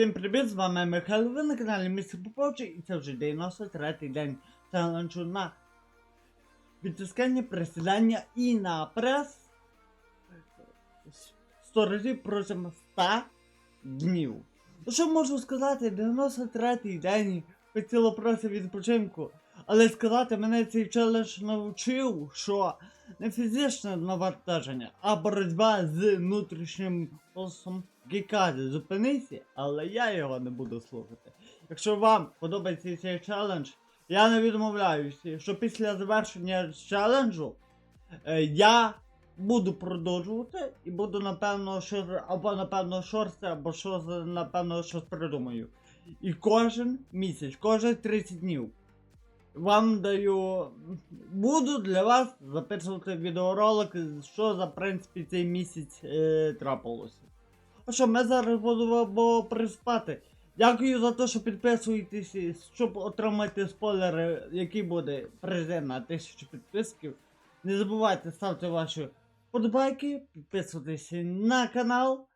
Всім привіт, з вами Михайло, ви на каналі Містер Поповчик і це вже 93-й день челенджу на відтискання, присідання і на прес. 100 разів протягом 100 днів. Що можу сказати, 93-й день хотіло просто відпочинку, але сказати мене цей челендж навчив, що не фізичне навантаження, а боротьба з внутрішнім голосом Гікаді. Зупинися, але я його не буду слухати. Якщо вам подобається цей челендж, я не відмовляюся, що після завершення челенджу е, я буду продовжувати і буду напевно щось, або напевно шорсти, або щось, напевно щось придумаю. І кожен місяць, кожен 30 днів вам даю. Буду для вас записувати відеоролик, що за принципі цей місяць е, трапилося. Що, ми зараз будемо приспати. Дякую за те, що підписуєтесь, щоб отримати спойлери, який буде презент на 1000 підписків. Не забувайте ставити ваші подобайки, підписуватися на канал.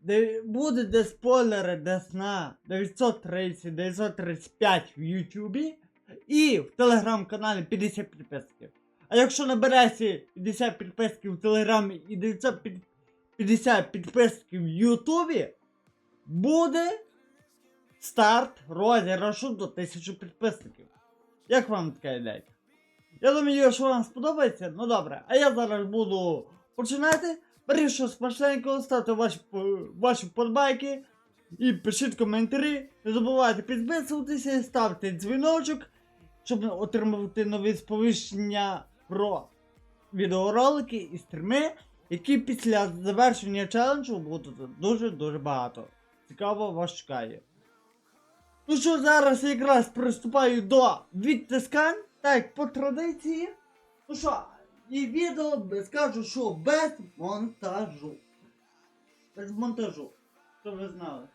Де буде де спойлери десь на 930-935 в Ютубі. І в телеграм-каналі 50 підписків. А якщо набереться 50 підписків в телеграмі і 950 підписків в Ютубі, буде старт розіграшу до 1000 підписників. Як вам така ідея? Я думаю, що вам сподобається. Ну добре, а я зараз буду починати. Беріть щось ставте ваші, ваші подбайки і пишіть коментарі. Не забувайте підписуватися, ставте дзвіночок, щоб отримувати нові сповіщення про відеоролики і стріми, які після завершення челенджу будуть дуже-дуже багато. Цікаво вас чекає. Ну що, зараз я якраз приступаю до відтискань, так по традиції. Ну що, і відео скажу, що без монтажу. Без монтажу. Щоб ви знали.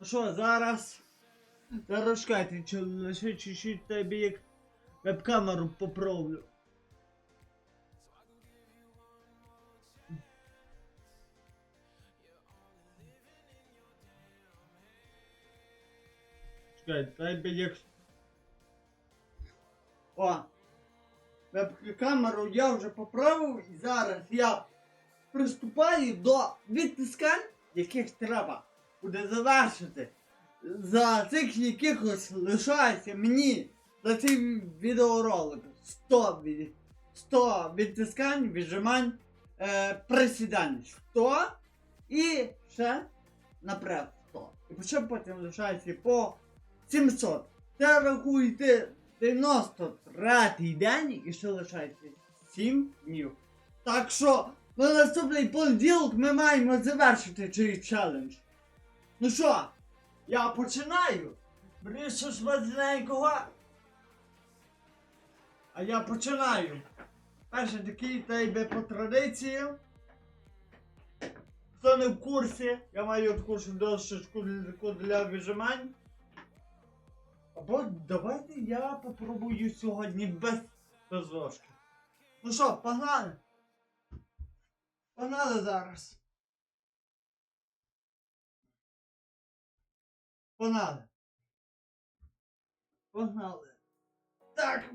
Ну що, зараз. Зараз чекайте, чи лише чуть-чуть тобі як веб-камеру поправлю. Чекайте, тобі як. О! Веб-камеру я вже поправив і зараз я приступаю до відтискань, яких треба буде завершити. За цих якихось лишається мені за цей відеоролик 100, від, 100 відтискань, віджимань, е, присідань 100 і ще наперед 100. І ще потім лишається по 700. Це рахуйте 93 день і ще лишається 7 днів. Так що на наступний понеділок ми маємо завершити цей челендж. Ну що, я починаю. Щось смачненького. А я починаю. Перший такий тебе по традиції. Хто не в курсі, я маю таку дощечку для- для вижимань. Або давайте я попробую сьогодні без, розважки. Ну що, погнали? Погнали зараз. Погнали. Погнали. Так.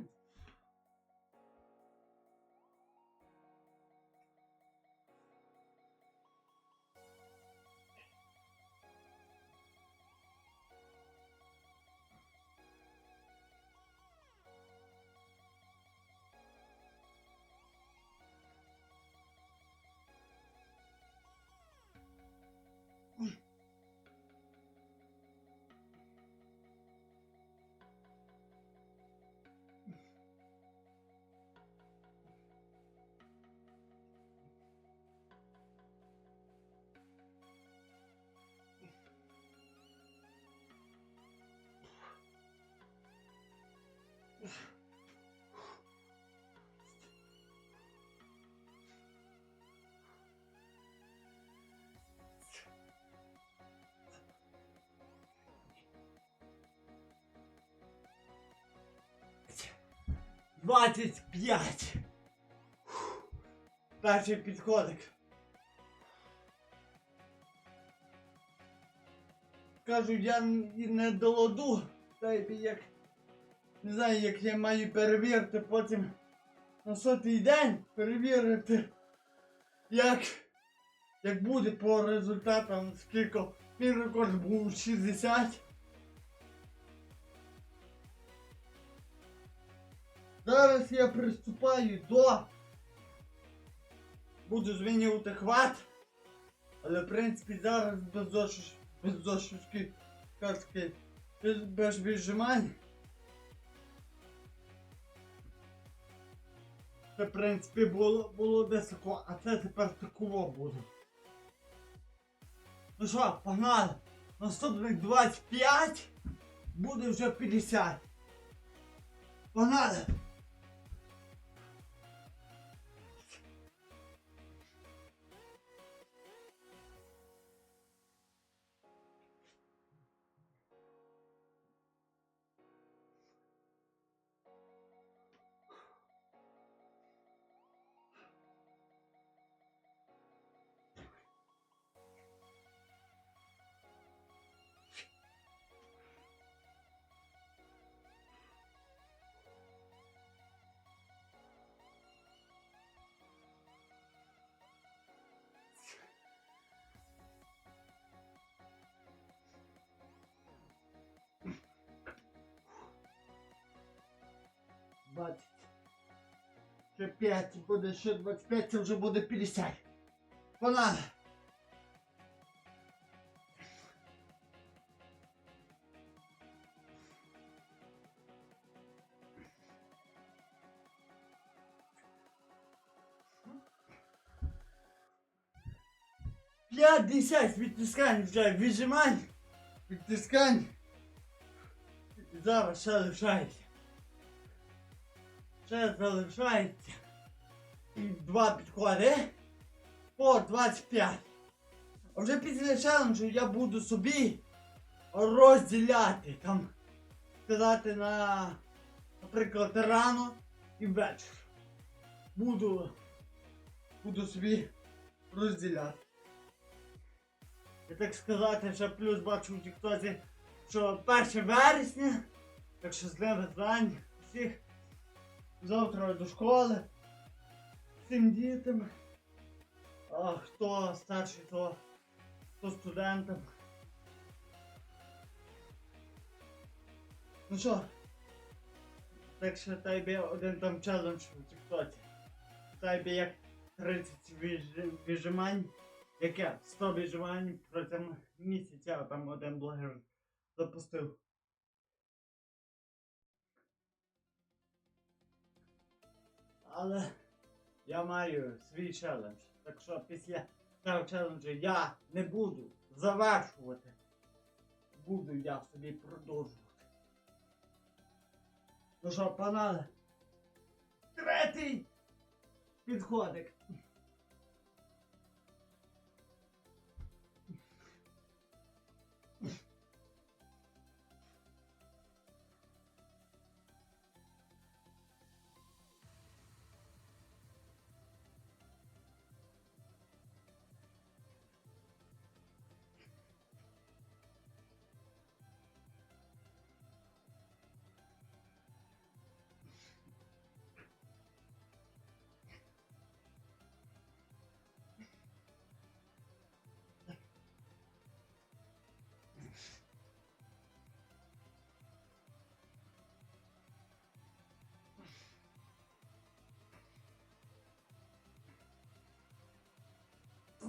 Двадцять п'ять. Перший підходик. кажу, я не доладу. Та як. Не знаю, як я маю перевірити потім на сотий день перевірити, як, як буде по результатам, скільки мій рекорд був 60. Зараз я приступаю до. Буду змінювати хват. Але в принципі зараз без дошиш, без картки, без, віджимань. Це в принципі було, було високо, а це тепер таково буде. Ну що, погнали! Наступних 25 буде вже 50. Погнали! Ще 5 буде, ще 25, це вже буде 50. Погнали! П'ятдесят відтискань вже віджимань, відтискань. Зараз ще лишається. Ще залишається два підходи по 25. А вже після челенджу я буду собі розділяти там, сказати на, наприклад, рано і вечір. Буду, буду собі розділяти. І так сказати, ще плюс бачу в Тіктоці, що 1 вересня, так що з ними знань всіх завтра до школи. Всім дітям. А хто старший, то, то студентам. Ну що? Так що тебе один там челендж у Тіктоці. Тебе як 30 віж- Яке? 100 віджимань протягом місяця там один блогер запустив. Але я маю свій челендж. Так що після цього челенджу я не буду завершувати. Буду я собі продовжувати. Ну що, панали? Третій підходик.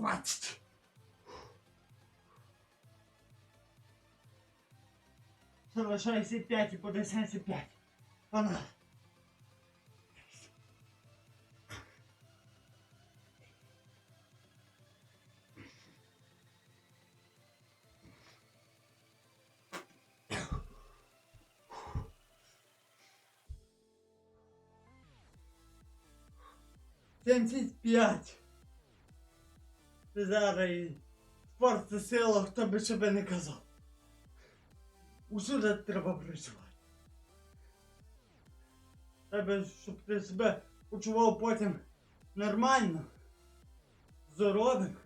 Двадцять. Залишається 5 і буде 75. Пана. Семьдесят п'ять зараз спорт це сила, хто би що би не казав. Усюди треба працювати. Треба, щоб ти себе почував потім нормально, здоровим.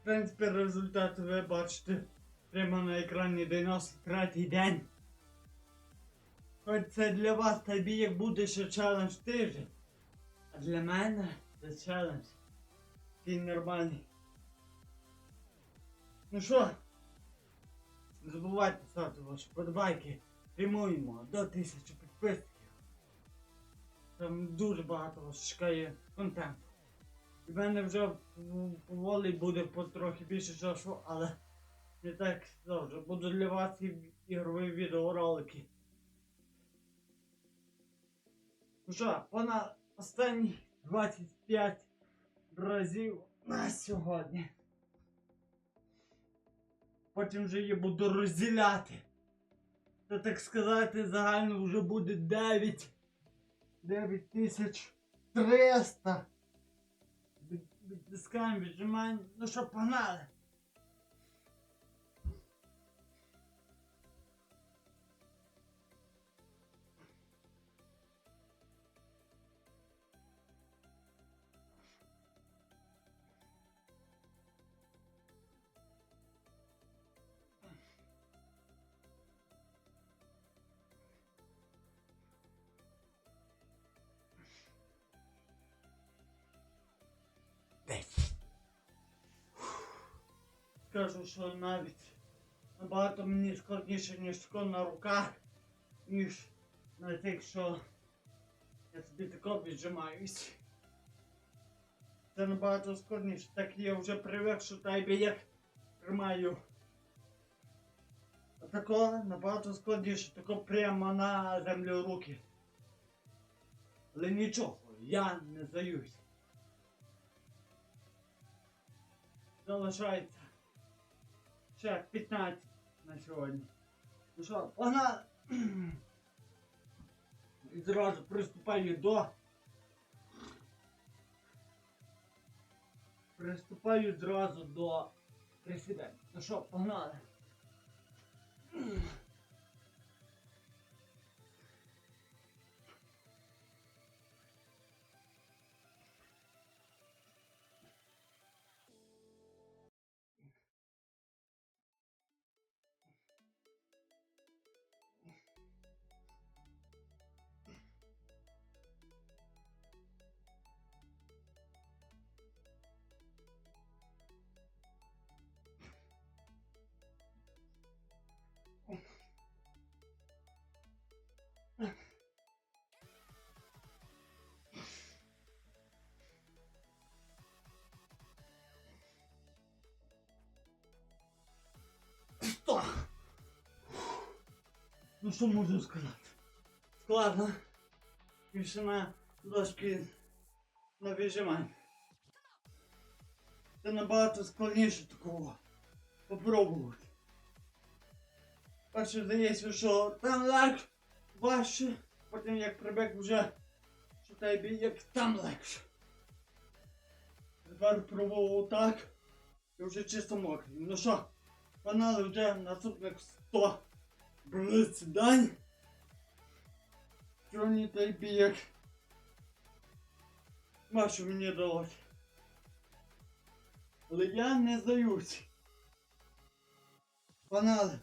В принципі, результати ви бачите прямо на екрані 93-й день. Хоч це для вас тобі як буде ще челендж тиждень. А для мене це челендж. Такий нормальний. Ну що? Не забувайте ставити ваші подобайки. Прямуємо до тисячі підписників. Там дуже багато вас чекає контенту. І в мене вже поволі буде потрохи більше часу, але не так завжди. Буду для вас і ігрові відеоролики. Ну що, понад останні 25 разів на сьогодні. Потім вже її буду розділяти. То так сказати, загально вже буде 9. 9300. Від- Відтискаємо, віджимаємо. Ну що, погнали. Скажу, що навіть набагато мені складніше, ніж тако на руках, ніж на тих, що я собі тако віджимаюсь. Це набагато складніше. Так я вже привик, що тайби як тримаю. А тако набагато складніше, тако прямо на землю руки. Але нічого, я не здаюсь. залишається ще 15 на сьогодні. Ну що, погнали! Зразу приступаю до. Приступаю зразу до присідань. Ну що, погнали. Ну що можу сказати? Складно. Більше на дошки на віджимання. Це набагато складніше такого. Попробувати. Перше здається, що там легше, важче, потім як прибег вже, що тобі як там легше. Тепер пробував так, і вже чисто мокрий. Ну що, погнали вже наступних 100 присідань. Сьогодні той як Машу мені далось. Але я не здаюсь. Погнали.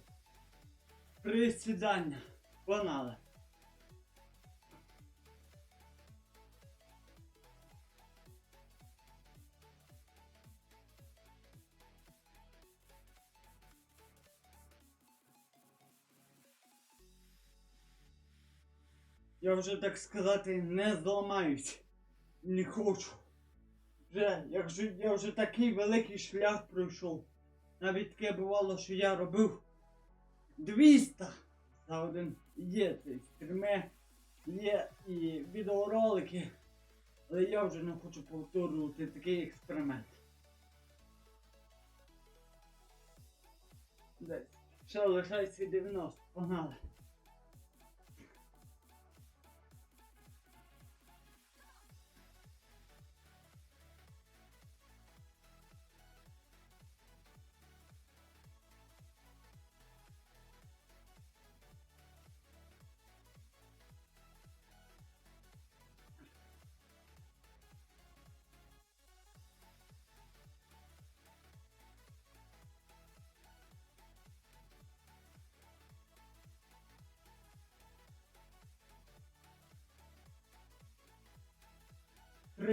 Присідання. Погнали. Я вже так сказати не зламаюсь. Не хочу. Вже, як же я вже такий великий шлях пройшов. Навіть таке бувало, що я робив 200 за один є стріми, є і відеоролики. Але я вже не хочу повторювати такий експеримент. Десь. Ще лишається 90. Погнали.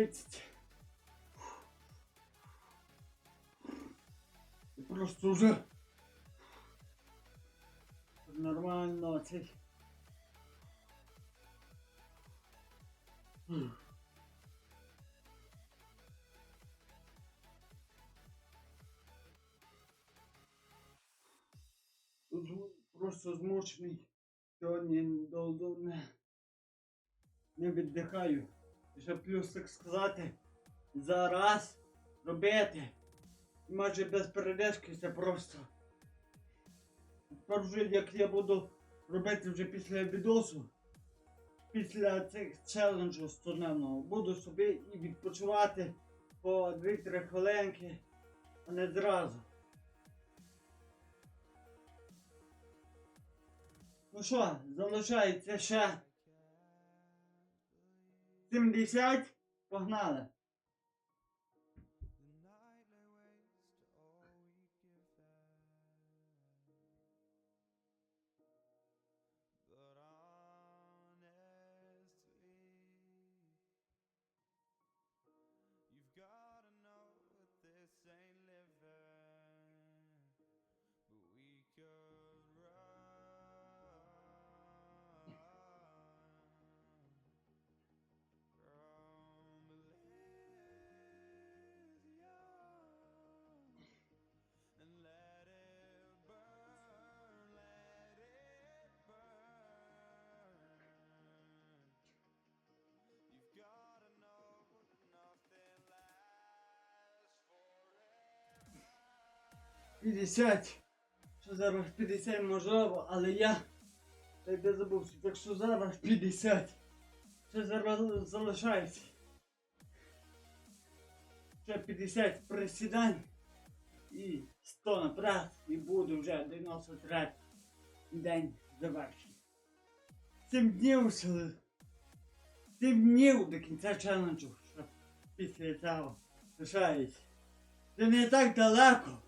30. І Просто вже нормально цей. Зу- Просто змучений. Сьогодні довго не, не віддихаю. Ще плюс так сказати, зараз робити. Майже без передержки це просто. Тепер вже як я буду робити вже після відосу, після цих челенджу стодневного, буду собі і відпочивати по 2-3 хвилинки, а не зразу. Ну що, залишається ще 70. Погнали. 50. Що зараз 50 можливо, але я де забувся. Що зараз 50. Ще зараз залишається. Ще 50 присідань і 100 наперед і буде вже 93 день завершений. 7 днів ще 7 днів до кінця челенджу, що після цього лишається. Це не так далеко.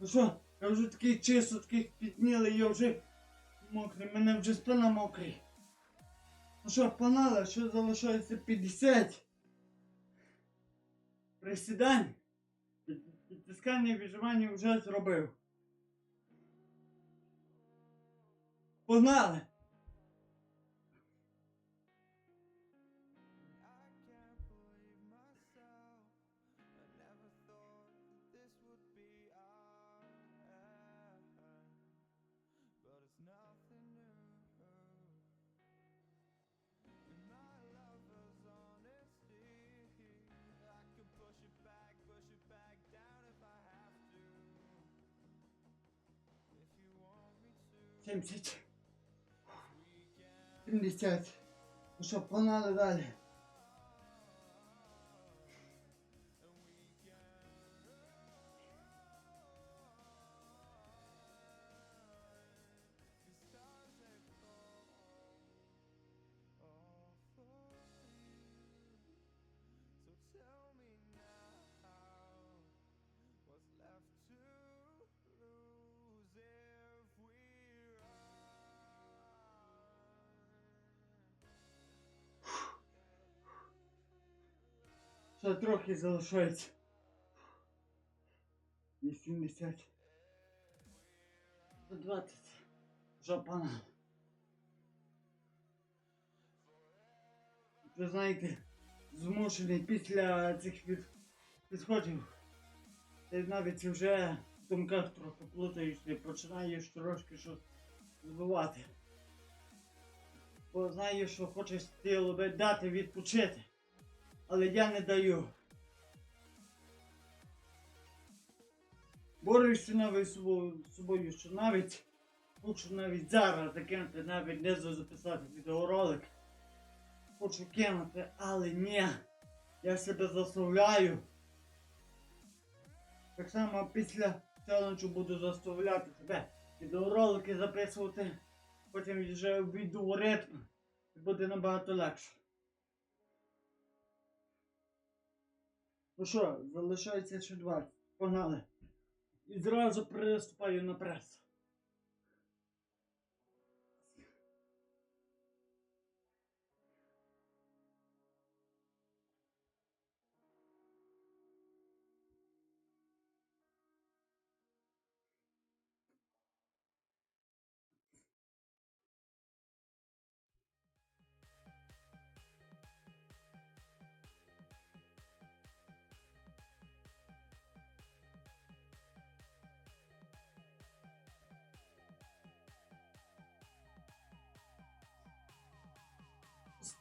Ну що, я вже такий чисто, такий піднілий, я вже мокрий, мене вже спина мокрий. Ну що, панали, що залишається 50? Присідань. Під- Підтискання і віджимання вже зробив. Погнали! 70. we 70. Ну що, погнали далі. Ще трохи залишається. 80. 120. Що? Ви знаєте, змушений після цих підходів. Ти навіть вже в думках трохи плутаєшся і починаєш трошки щось збивати. Бо знаєш, що хочеш тіло дати відпочити. Але я не даю. Борюся навіть з собою, що навіть хочу навіть зараз закинути, навіть не записати відеоролик. Хочу кинути, але ні. Я себе заставляю. Так само після челенджу буду заставляти себе відеоролики записувати. Потім вже війду у ритм. І буде набагато легше. Ну що, залишається ще 20. Погнали. І зразу приступаю на прес.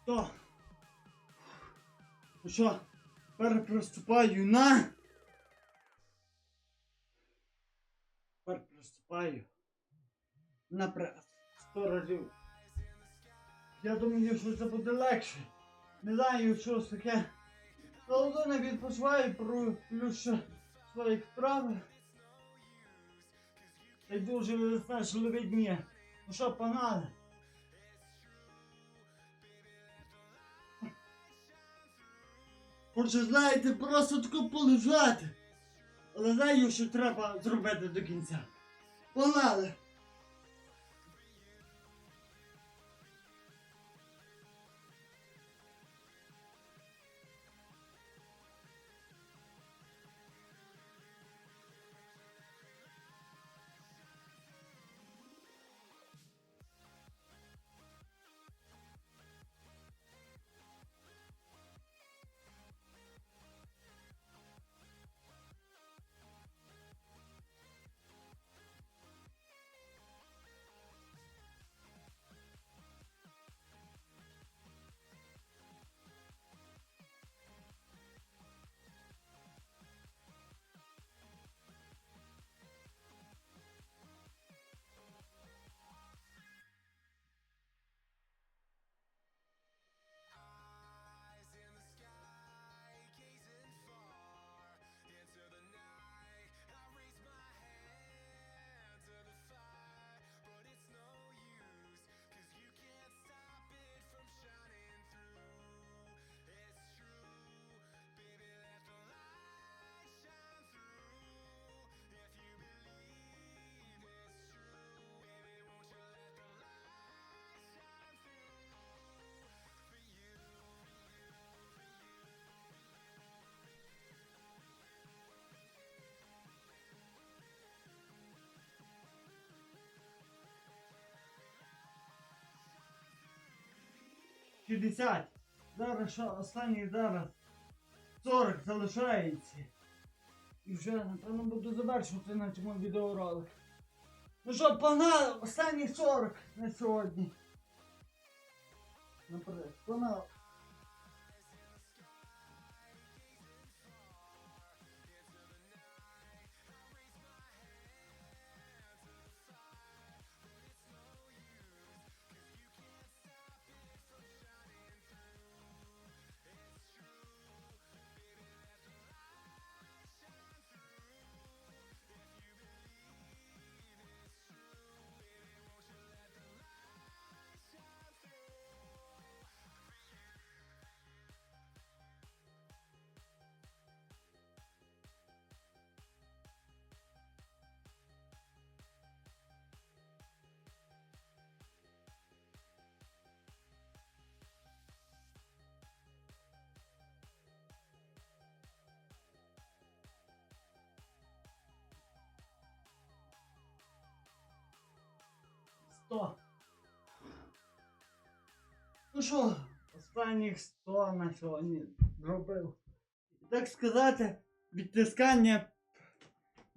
То. Ну що, тепер приступаю на. Тепер приступаю на прес. Сто разів. Я думаю, що це буде легше. Не знаю, що це таке. Голодона відпочиваю про плюс ще своїх справ. Та й дуже знаєш, дні. Ну що, погнали? Отже, знаєте, просто тако полежати. Але знаю, що треба зробити до кінця. Погнали! П'ятдесят. Зараз що, останній зараз 40 залишається. І вже, напевно, буду завершувати на цьому відеоролик. Ну що, погнали! Останні 40 на сьогодні. Наперед, погнали. Сто. Ну що, останніх 100 на сьогодні зробив. Так сказати, відтискання,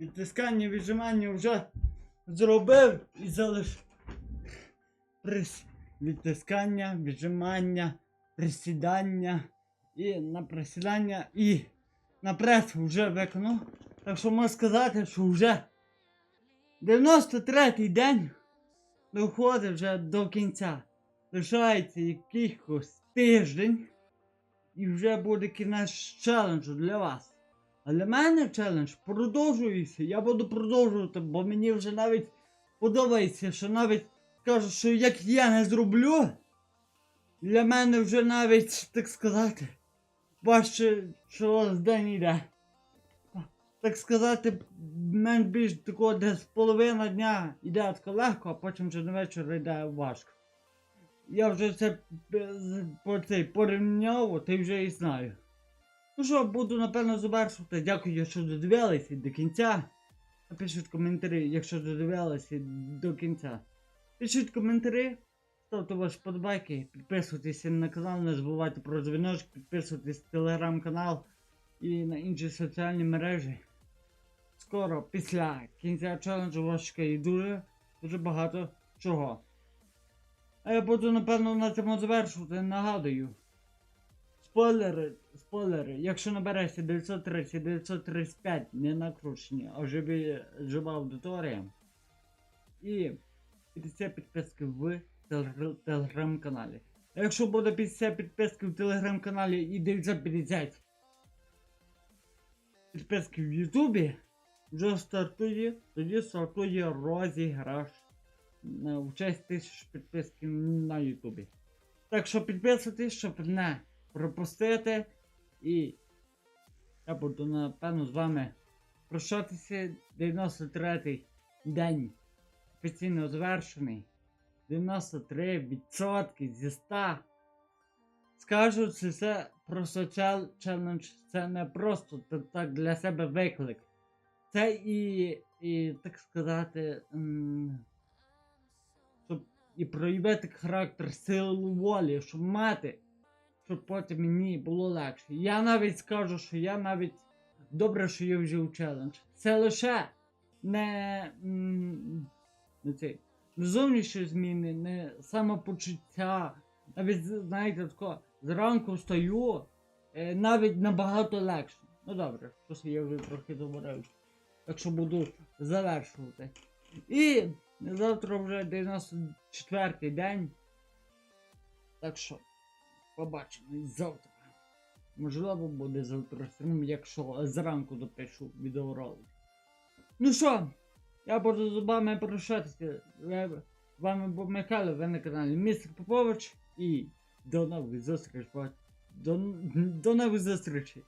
відтискання, віджимання вже зробив і залиш. Прис... Відтискання, віджимання, присідання і на присідання і на прес вже виконав. Так що можна сказати, що вже 93-й день доходить вже до кінця. Лишається якихось тиждень, і вже буде кінець челенджу для вас. А для мене челендж продовжується. Я буду продовжувати, бо мені вже навіть подобається, що навіть кажуть, що як я не зроблю, для мене вже навіть, так сказати, важче, що день йде. Так сказати, менш більш такого десь половина дня йде тако легко, а потім вже на вечір йде важко. Я вже це е, по цей порівняв, ти вже і знаю. Ну що, буду напевно завершувати. Дякую, що додивилися до кінця. Напишіть коментарі, якщо додивилися до кінця. Пишіть коментарі, ставте ваші подобайки, підписуйтесь на канал, не забувайте про дзвіночок, підписуйтесь на телеграм-канал і на інші соціальні мережі. Скоро після кінця челенджу вас чекає дуже, дуже багато чого. А я буду, напевно, на цьому завершувати, нагадую. Спойлери, спойлери, якщо набереться 930, 935 не накручені, а живі, жива аудиторія. І 50 підписки в телеграм-каналі. Якщо буде 50 підписки в телеграм-каналі і 950 підписки в Ютубі, вже стартує, тоді стартує розіграш в честь тисяч підписків на Ютубі. Так що підписуйтесь, щоб не пропустити. І я буду напевно з вами прощатися. 93-й день офіційно завершений. 93% зі 100. Скажу, це все просто чел- челендж, це не просто так для себе виклик. Це і, і так сказати, щоб і проявити характер силу волі, щоб мати, щоб потім мені було легше. Я навіть скажу, що я навіть добре, що я вжив челендж. Це лише не, не цей, зовнішні зміни, не самопочуття. Навіть, знаєте, тако, зранку встаю, е, навіть набагато легше. Ну добре, щось я вже трохи говорив. Так що буду завершувати. І завтра вже 94-й день. Так що, побачимо завтра. Можливо, буде завтра стрім, якщо зранку допишу відеоролик. Ну що, я буду з вами прощатися. Вами був Михайло, ви на каналі Містер Попович і до нових зустрічей. До, до нових зустрічей.